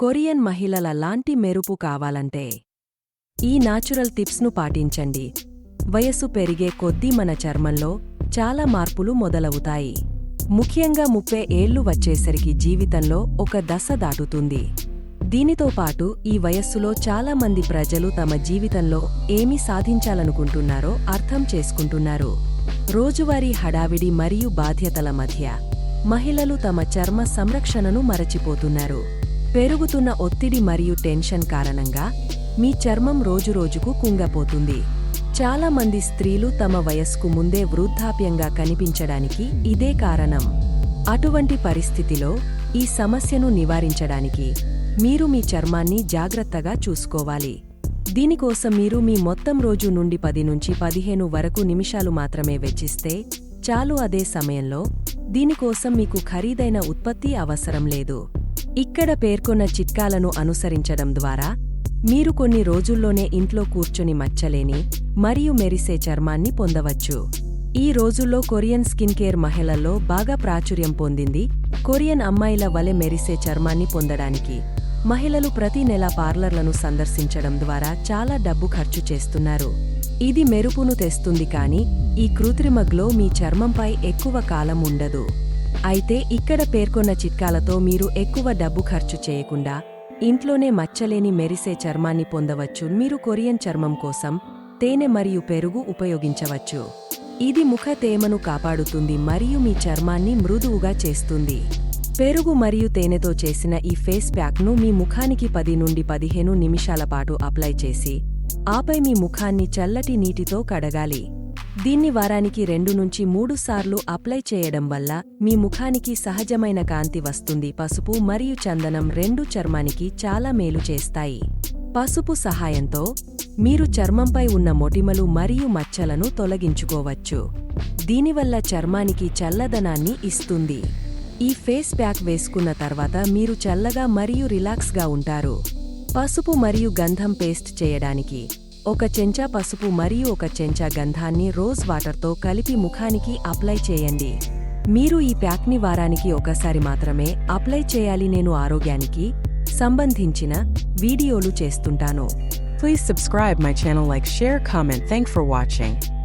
Korean మహిళల లాంటి మెరుపు కావాలంటే ఈ నాచురల్ టిప్స్ను పాటించండి. వయస్సు పెరిగే కొద్దీ మన చర్మంలో చాలా మార్పులు మొదలవుతాయి. ముఖ్యంగా ముప్పై ఏళ్ళు వచ్చేసరికి జీవితంలో ఒక దశ దాటుతుంది. దీనితో పాటు ఈ వయస్సులో చాలామంది ప్రజలు తమ జీవితంలో ఏమి సాధించాలనుకుంటున్నారో అర్థం చేసుకుంటున్నారు. రోజువారీ హడావిడి మరియు బాధ్యతల మధ్య మహిళలు తమ చర్మ సంరక్షణను మరచిపోతున్నారు. పెరుగుతున్న ఒత్తిడి మరియు టెన్షన్ కారణంగా మీ చర్మం రోజురోజుకు కుంగపోతుంది. చాలామంది స్త్రీలు తమ వయస్కు ముందే వృద్ధాప్యంగా కనిపించడానికి ఇదే కారణం. అటువంటి పరిస్థితిలో ఈ సమస్యను నివారించడానికి మీరు మీ చర్మాన్ని జాగ్రత్తగా చూసుకోవాలి. దీనికోసం మీరు మీ మొత్తం రోజు నుండి పది నుంచి పదిహేను వరకు నిమిషాలు మాత్రమే వెచ్చిస్తే చాలు అదే సమయంలో దీనికోసం మీకు ఖరీదైన ఉత్పత్తి అవసరం లేదు. ఇక్కడ పేర్కొన్న చిట్కాలను అనుసరించడం ద్వారా మీరు కొన్ని రోజుల్లోనే ఇంట్లో కూర్చొని మచ్చలేని మరియు మెరిసే చర్మాన్ని పొందవచ్చు. ఈ రోజుల్లో కొరియన్ స్కిన్ కేర్ మహిళల్లో బాగా ప్రాచుర్యం పొందింది కొరియన్ అమ్మాయిల వలె మెరిసే చర్మాన్ని పొందడానికి. మహిళలు ప్రతి నెల పార్లర్లను సందర్శించడం ద్వారా చాలా డబ్బు ఖర్చు చేస్తున్నారు. ఇది మెరుపును తెస్తుంది కానీ ఈ కృత్రిమ గ్లో మీ చర్మంపై ఎక్కువ కాలం ఉండదు. అయితే ఇక్కడ పేర్కొన్న చిట్కాలతో మీరు ఎక్కువ డబ్బు ఖర్చు చేయకుండా ఇంట్లోనే మచ్చలేని మెరిసే చర్మాన్ని పొందవచ్చు. మీరు కొరియన్ చర్మం కోసం తేనె మరియు పెరుగు ఉపయోగించవచ్చు. ఇది ముఖ తేమను కాపాడుతుంది మరియు మీ చర్మాన్ని మృదువుగా చేస్తుంది. పెరుగు మరియు తేనెతో చేసిన ఈ ఫేస్ ప్యాక్ను మీ ముఖానికి పది నుండి పదిహేను నిమిషాల పాటు అప్లై చేసి ఆపై మీ ముఖాన్ని చల్లటి నీటితో కడగాలి. దీన్ని వారానికి రెండు నుంచి మూడు సార్లు అప్లై చేయడం వల్ల మీ ముఖానికి సహజమైన కాంతి వస్తుంది. పసుపు మరియు చందనం రెండు చర్మానికి చాలా మేలు చేస్తాయి. పసుపు సహాయంతో మీరు చర్మంపై ఉన్న మొటిమలు మరియు మచ్చలను తొలగించుకోవచ్చు. దీనివల్ల చర్మానికి చల్లదనాన్ని ఇస్తుంది. ఈ ఫేస్ ప్యాక్ వేసుకున్న తర్వాత మీరు చల్లగా మరియు రిలాక్స్గా ఉంటారు. పసుపు మరియు గంధం పేస్ట్ చేయడానికి ఒక చెంచా పసుపు మరియు ఒక చెంచా గంధాన్ని రోజ్ వాటర్తో కలిపి ముఖానికి అప్లై చేయండి. మీరు ఈ ప్యాక్ని వారానికి ఒకసారి మాత్రమే అప్లై చేయాలి నేను ఆరోగ్యానికి సంబంధించిన వీడియోలు చేస్తుంటాను. Please subscribe my channel like share comment thank for watching